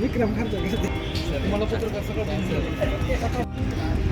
विक्रम खर्च तुम्हाला पत्रकार सगळं वर्षानंतर आज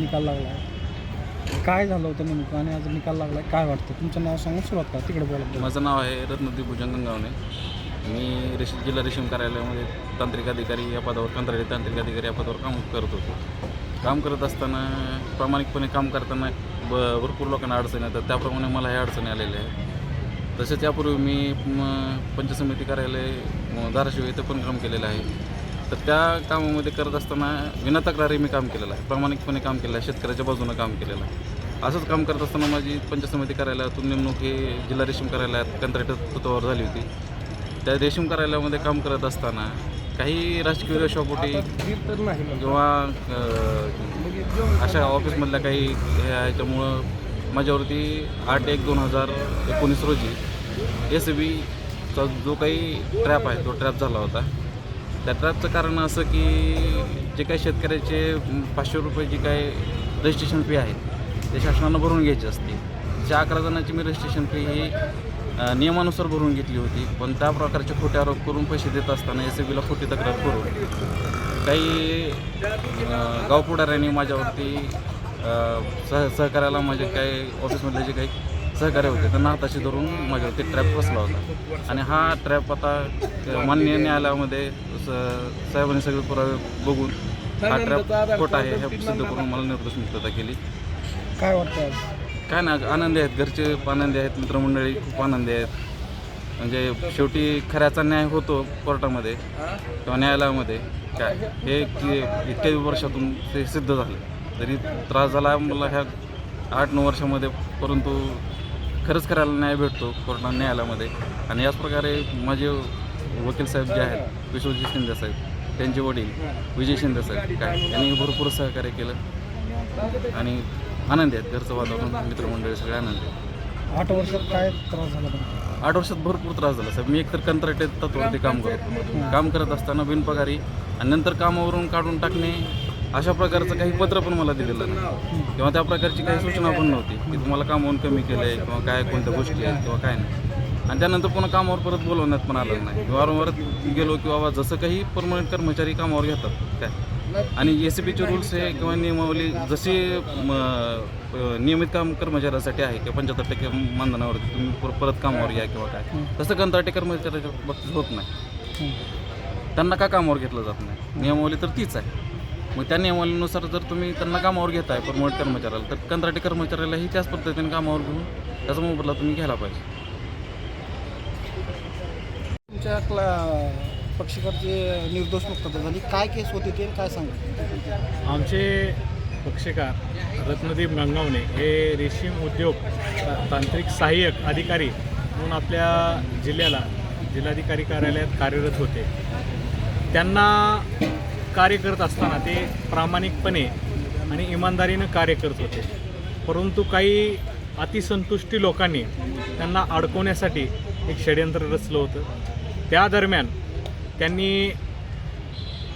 निकाल लागला आहे. काय झालं होतं नेमकं आणि आज निकाल लागला आहे? काय वाटतं? तुमचं नाव सांगून सुरुवात करा. तिकडे बोला. माझं नाव आहे रत्नदीप भुजंग मी रेश जिल्हा रेशीम कार्यालयामध्ये तांत्रिक अधिकारी या पदावर कंत्राटी तांत्रिक अधिकारी या पदावर काम करत होतो. काम करत असताना प्रामाणिकपणे काम करताना ब भरपूर लोकांना अडचणी येतात. त्याप्रमाणे मला ह्या अडचणी आलेल्या आहेत. तसेच यापूर्वी मी पंचसमिती कार्यालय धाराशिव येथे पण काम केलेलं आहे. तर त्या कामामध्ये करत असताना विना तक्रारी मी काम केलेलं आहे. प्रामाणिकपणे काम केलं आहे. शेतकऱ्याच्या बाजूनं काम केलेलं आहे. असंच काम करत असताना माझी पंचसमिती कार्यालयातून नेमणूक ही जिल्हा रेशीम कार्यालयात कंत्राटी तत्वावर झाली होती. त्या रेशीम कार्यालयामध्ये काम करत असताना काही राजकीय रेषापोटी किंवा अशा ऑफिसमधल्या काही हे ह्याच्यामुळं माझ्यावरती आठ एक दोन हजार एकोणीस रोजी एस बीचा जो काही ट्रॅप आहे तो ट्रॅप झाला होता. त्या कारण असं की जे काही शेतकऱ्याचे पाचशे रुपये जी काय रजिस्ट्रेशन फी आहे ते शासनानं भरून घ्यायची असते. ज्या अकरा जणांची मी रजिस्ट्रेशन फी ही नियमानुसार भरून घेतली होती. पण त्या प्रकारचे खोटे आरोप करून पैसे देत असताना एस बीला खोटी तक्रार करून काही गावपुढाऱ्यांनी माझ्यावरती सह सहकार्याला माझे काही ऑफिसमधले जे काही सहकार्य होते. त्यांना हाताशी धरून माझ्यावरती ट्रॅप बसला होता. आणि हा ट्रॅप आता अ, माननीय न्यायालयामध्ये स- साहेबांनी सगळे पुरावे बघून हा ट्रॅप खोटा आहे हे सिद्ध करून मला निर्दोष मुक्तता केली. काय वाटतं काय ना आनंदी आहेत. घरचे आनंदी आहेत. मित्रमंडळी खूप आनंदी आहेत. म्हणजे शेवटी खऱ्याचा न्याय होतो कोर्टामध्ये किंवा न्यायालयामध्ये. काय? हे की इतक्या वर्षातून ते सिद्ध झालं. जरी त्रास झाला मला ह्या आठ नऊ वर्षामध्ये. परंतु खरंच खऱ्याला न्याय भेटतो कोर्टा न्यायालयामध्ये. आणि याच प्रकारे माझे वकील साहेब जे आहेत विश्वजित शिंदे साहेब त्यांचे वडील विजय शिंदे साहेब काय यांनी भरपूर सहकार्य केलं. आणि आनंदी आहेत घरचं वातावरण मित्रमंडळी सगळे आनंदी आहेत. आठ वर्षात काय त्रास झाला आठ वर्षात भरपूर त्रास झाला साहेब. मी एकतर कंत्राटी तत्वावरती काम करतो काम करत असताना बिनपगारी आणि नंतर कामावरून काढून टाकणे अशा प्रकारचं काही पत्र पण मला दिलेलं नाही. किंवा त्या प्रकारची काही सूचना पण नव्हती की तुम्हाला कामावरून कमी केलं आहे किंवा काय कोणत्या गोष्टी आहेत किंवा काय नाही. आणि त्यानंतर पुन्हा कामावर परत बोलवण्यात पण आलं नाही. वारंवार गेलो की बाबा जसं काही परमनंट कर्मचारी कामावर घेतात काय? आणि एस सी बीचे रूल्स हे किंवा नियमावली जशी नियमित काम कर्मचाऱ्यासाठी आहे किंवा पंच्याहत्तर टक्के मानधनावरती तुम्ही पर- परत कामावर या किंवा काय. तसं कंत्राटी कर्मचाऱ्याच्या बाबतीत होत नाही. त्यांना का कामावर घेतलं जात नाही? नियमावली तर तीच आहे. मग त्या नियमावलीनुसार जर तुम्ही त्यांना कामावर घेताय परमनंट कर्मचाऱ्याला तर कंत्राटी कर्मचाऱ्यालाही त्याच पद्धतीने कामावर घेऊन त्याचा मोबदला तुम्ही घ्यायला पाहिजे. तुमच्या क्ला पक्षकारची निर्दोष मुक्तता झाली काय केस होती ते काय सांगा? आमचे पक्षकार रत्नदीप गंगावणे हे रेशीम उद्योग तांत्रिक सहाय्यक अधिकारी म्हणून आपल्या जिल्ह्याला जिल्हाधिकारी कार्यालयात कार्यरत होते. त्यांना कार्य करत असताना ते प्रामाणिकपणे आणि इमानदारीनं कार्य करत होते. परंतु काही अतिसंतुष्टी लोकांनी त्यांना अडकवण्यासाठी एक षडयंत्र रचलं होतं. त्या दरम्यान त्यांनी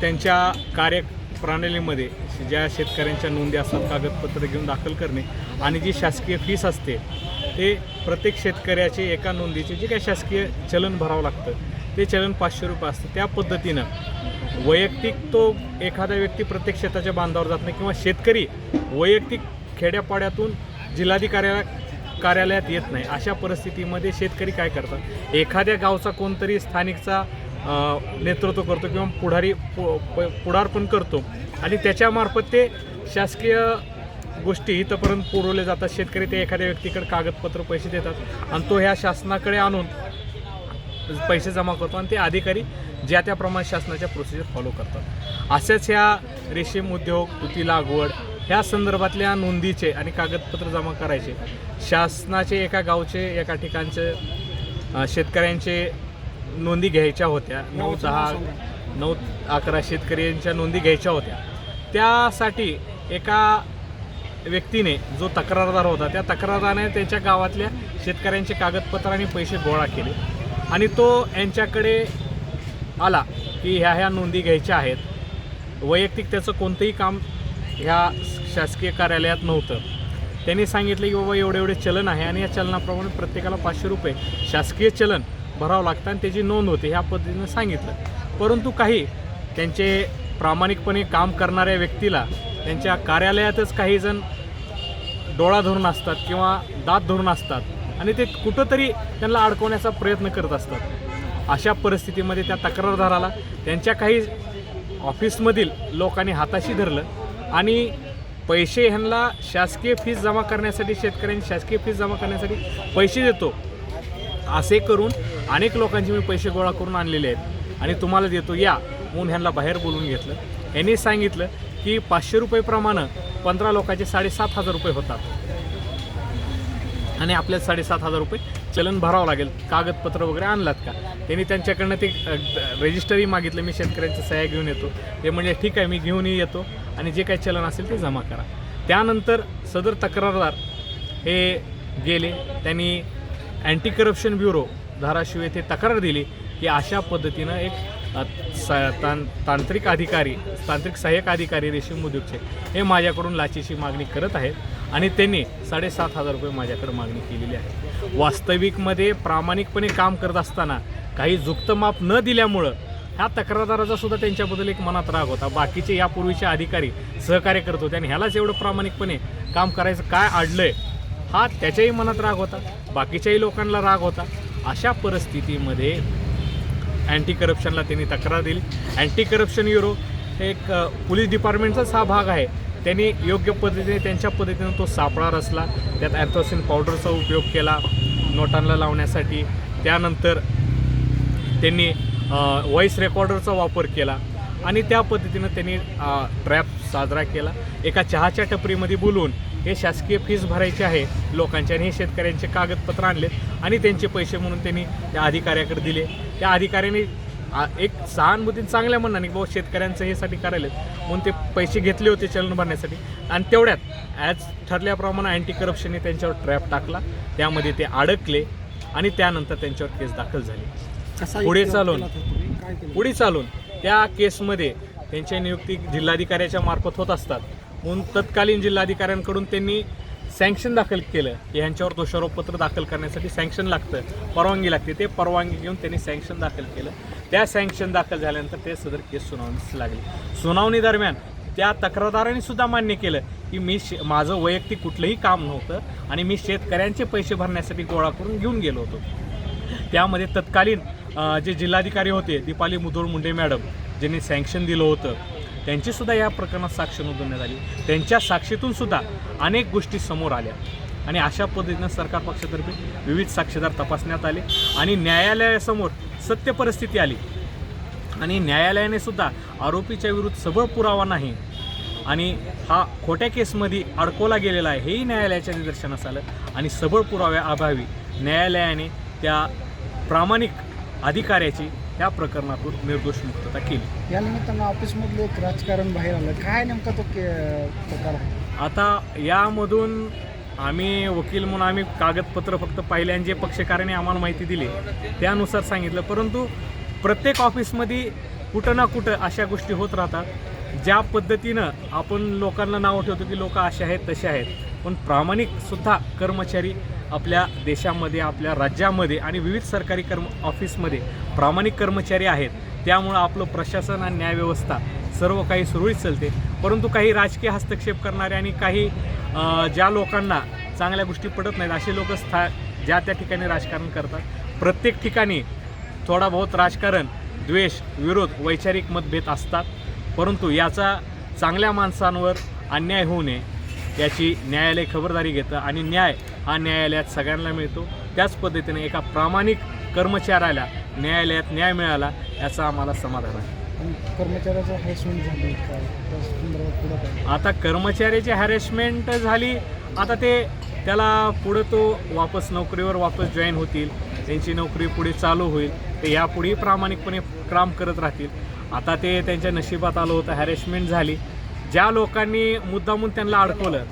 त्यांच्या कार्यप्रणालीमध्ये ज्या शेतकऱ्यांच्या नोंदी असतात कागदपत्र घेऊन दाखल करणे आणि जी शासकीय फीस असते ते प्रत्येक शेतकऱ्याचे एका नोंदीचे जे काही शासकीय चलन भरावं लागतं ते चलन पाचशे रुपये असतं. त्या पद्धतीनं वैयक्तिक तो एखादा व्यक्ती प्रत्येक शेताच्या बांधावर जात नाही किंवा शेतकरी वैयक्तिक खेड्यापाड्यातून जिल्हाधिकाऱ्या कार्यालयात येत नाही. अशा परिस्थितीमध्ये शेतकरी काय करतात? एखाद्या गावचा कोणतरी स्थानिकचा नेतृत्व करतो किंवा पुढारी पु- प- पुढारपण करतो आणि त्याच्यामार्फत ते शासकीय गोष्टी इथंपर्यंत पुरवले जातात. शेतकरी ते एखाद्या व्यक्तीकडे कागदपत्र पैसे देतात आणि तो ह्या शासनाकडे आणून पैसे जमा करतो आणि ते अधिकारी ज्या त्याप्रमाणे शासनाच्या प्रोसिजर फॉलो करतात. अशाच ह्या रेशीम उद्योग तुती लागवड ह्या संदर्भातल्या नोंदीचे आणि कागदपत्र जमा करायचे शासनाचे एका गावचे एका ठिकाणचे शेतकऱ्यांचे नोंदी घ्यायच्या होत्या. नऊ दहा नऊ अकरा शेतकऱ्यांच्या नोंदी घ्यायच्या होत्या. त्यासाठी एका व्यक्तीने जो तक्रारदार होता त्या तक्रारदाराने त्याच्या गावातल्या शेतकऱ्यांचे कागदपत्र आणि पैसे गोळा केले. आणि तो यांच्याकडे आला की ह्या ह्या नोंदी घ्यायच्या आहेत. वैयक्तिक त्याचं कोणतंही काम ह्या शासकीय कार्यालयात नव्हतं. त्यांनी सांगितलं की बाबा एवढे एवढे चलन आहे आणि या चलनाप्रमाणे प्रत्येकाला पाचशे रुपये शासकीय चलन भरावं लागतं आणि त्याची नोंद होते ह्या पद्धतीनं सांगितलं. परंतु काही त्यांचे प्रामाणिकपणे काम करणाऱ्या व्यक्तीला त्यांच्या कार्यालयातच काही जण डोळा धरून असतात किंवा दात धरून असतात आणि ते कुठंतरी त्यांना अडकवण्याचा प्रयत्न करत असतात. अशा परिस्थितीमध्ये त्या तक्रारदाराला त्यांच्या काही ऑफिसमधील लोकांनी हाताशी धरलं आणि पैसे ह्यांना शासकीय फीस जमा करण्यासाठी शेतकऱ्यांनी शासकीय फीस जमा करण्यासाठी पैसे देतो असे करून अनेक लोकांचे मी पैसे गोळा करून आणलेले आहेत. आणि तुम्हाला देतो या म्हणून ह्यांना बाहेर बोलून घेतलं. यांनी सांगितलं की पाचशे रुपयेप्रमाणे पंधरा लोकांचे साडेसात हजार रुपये होतात. आणि आपल्याला साडेसात हजार रुपये चलन भरावं लागेल. कागदपत्र वगैरे आणलात का? त्यांनी त्यांच्याकडनं ते रजिस्टरही मागितलं. मी शेतकऱ्यांचं सह्या घेऊन येतो. ते म्हणजे ठीक आहे मी घेऊनही येतो. आणि जे काही चलन असेल ते जमा करा. त्यानंतर सदर तक्रारदार हे गेले. त्यांनी अँटी करप्शन ब्युरो धाराशिव येथे तक्रार दिली की अशा पद्धतीनं एक स तां तांत्रिक अधिकारी तांत्रिक सहाय्यक अधिकारी रेशीम उद्योगचे हे माझ्याकडून लाचेची मागणी करत आहेत. आणि त्यांनी साडेसात हजार रुपये माझ्याकडे मागणी केलेली आहे. वास्तविकमध्ये प्रामाणिकपणे काम करत असताना काही जुक्त माप न दिल्यामुळं ह्या तक्रारदाराचा सुद्धा त्यांच्याबद्दल एक मनात राग होता. बाकीचे यापूर्वीचे अधिकारी सहकार्य करत होते आणि ह्यालाच एवढं प्रामाणिकपणे काम करायचं काय अडलंय हा त्याच्याही मनात राग होता. बाकीच्याही लोकांना राग होता. अशा परिस्थितीमध्ये अँटी करप्शनला त्यांनी तक्रार दिली. अँटी करप्शन ब्युरो एक पोलीस डिपार्टमेंटचाच हा भाग आहे. त्यांनी योग्य पद्धतीने त्यांच्या पद्धतीने तो सापळा रचला. त्यात ॲन्थोसिन पावडरचा उपयोग केला नोटांना लावण्यासाठी. त्यानंतर त्यांनी व्हॉईस रेकॉर्डरचा वापर केला आणि त्या पद्धतीनं त्यांनी ट्रॅप साजरा केला. एका चहाच्या टपरीमध्ये बोलून हे शासकीय फीज भरायची आहे. लोकांचे आणि हे शेतकऱ्यांचे कागदपत्र आणलेत आणि त्यांचे पैसे म्हणून त्यांनी त्या अधिकाऱ्याकडे दिले. त्या अधिकाऱ्याने एक सहानुभूती चांगल्या म्हणणार की बाबा शेतकऱ्यांचं हे साठी करायलेत. म्हणून ते पैसे घेतले होते चलन भरण्यासाठी. आणि तेवढ्यात ॲज ठरल्याप्रमाणे अँटी करप्शनने त्यांच्यावर ट्रॅप टाकला. त्यामध्ये ते अडकले आणि त्यानंतर त्यांच्यावर केस दाखल झाली. पुढे चालून. पुढे चालून त्या केसमध्ये त्यांच्या नियुक्ती जिल्हाधिकाऱ्याच्या मार्फत होत असतात. म्हणून तत्कालीन जिल्हाधिकाऱ्यांकडून त्यांनी सँक्शन दाखल केलं. की ह्यांच्यावर दोषारोपपत्र दाखल करण्यासाठी सँक्शन लागतं. परवानगी लागते. ते परवानगी घेऊन त्यांनी सँक्शन दाखल केलं. त्या सँक्शन दाखल झाल्यानंतर ते सदर केस सुनावणीस लागली. सुनावणी दरम्यान त्या तक्रारदारांनी सुद्धा मान्य केलं की मी शे माझं वैयक्तिक कुठलंही काम नव्हतं आणि मी शेतकऱ्यांचे पैसे भरण्यासाठी गोळा करून घेऊन गेलो होतो. त्यामध्ये तत्कालीन जे जिल्हाधिकारी होते दीपाली मुधोळ मुंडे मॅडम ज्यांनी सँक्शन दिलं होतं त्यांचीसुद्धा या प्रकरणात साक्ष नोंदवण्यात आली. त्यांच्या साक्षीतून सुद्धा अनेक गोष्टी समोर आल्या. आणि अशा पद्धतीनं सरकार पक्षातर्फे विविध साक्षीदार तपासण्यात आले आणि न्यायालयासमोर सत्य परिस्थिती आली. आणि न्यायालयाने सुद्धा आरोपीच्या विरुद्ध सबळ पुरावा नाही आणि हा खोट्या केसमध्ये अडकवला गेलेला आहे हेही न्यायालयाच्या निदर्शनास आलं. आणि सबळ पुराव्या अभावी न्यायालयाने त्या प्रामाणिक अधिकाऱ्याची या प्रकरणातून निर्दोष मुक्तता केली. या निमित्तानं ऑफिसमधलं एक राजकारण बाहेर आलं. काय नेमका तो के प्रकार? आता यामधून आम्ही वकील म्हणून आम्ही कागदपत्र फक्त पाहिले आणि जे पक्षकाराने आम्हाला माहिती दिली. त्यानुसार सांगितलं. परंतु प्रत्येक ऑफिसमध्ये कुठं ना कुठं अशा गोष्टी होत राहतात ज्या पद्धतीनं आपण लोकांना नावं ठेवतो की लोक असे आहेत तसे आहेत. पण प्रामाणिकसुद्धा कर्मचारी आपल्या देशामध्ये आपल्या राज्यामध्ये आणि विविध सरकारी कर्म ऑफिसमध्ये प्रामाणिक कर्मचारी आहेत. त्यामुळं आपलं प्रशासन आणि न्यायव्यवस्था सर्व काही सुरळीत चालते. परंतु काही राजकीय हस्तक्षेप करणारे आणि काही ज्या लोकांना चांगल्या गोष्टी पडत नाहीत असे लोक स्था ज्या त्या ठिकाणी राजकारण करतात. प्रत्येक ठिकाणी थोडा बहुत राजकारण द्वेष विरोध वैचारिक मतभेद असतात. परंतु याचा चांगल्या माणसांवर अन्याय होऊ नये याची न्यायालय खबरदारी घेतं आणि न्याय हा न्यायालयात सगळ्यांना मिळतो. त्याच पद्धतीने एका प्रामाणिक कर्मचाऱ्याला न्यायालयात न्याय मिळाला याचा आम्हाला समाधान आहे. कर्मचाऱ्याचं हॅरेसमेंट झाली आता कर्मचाऱ्याची हॅरेसमेंट झाली आता ते त्याला पुढं तो वापस नोकरीवर वापस जॉईन होतील त्यांची नोकरी पुढे चालू होईल ते यापुढेही प्रामाणिकपणे काम करत राहतील. आता ते त्यांच्या नशिबात आलं होतं हॅरेसमेंट झाली. ज्या लोकांनी मुद्दामून त्यांना अडकवलं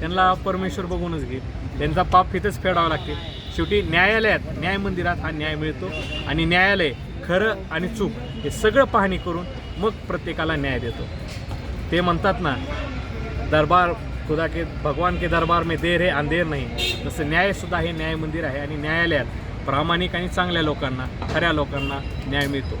त्यांना परमेश्वर बघूनच घेईल. त्यांचा पाप इथेच फेडावा लागते. शेवटी न्यायालयात न्याय मंदिरात हा न्याय मिळतो आणि न्यायालय खरं आणि चूक हे सगळं पाहणी करून मग प्रत्येकाला न्याय देतो. ते म्हणतात ना दरबार खुदा के भगवान के दरबार में देर हे अंधेर नाही. तसं न्यायसुद्धा हे न्याय मंदिर आहे आणि न्यायालयात प्रामाणिक आणि चांगल्या लोकांना खऱ्या लोकांना न्याय मिळतो.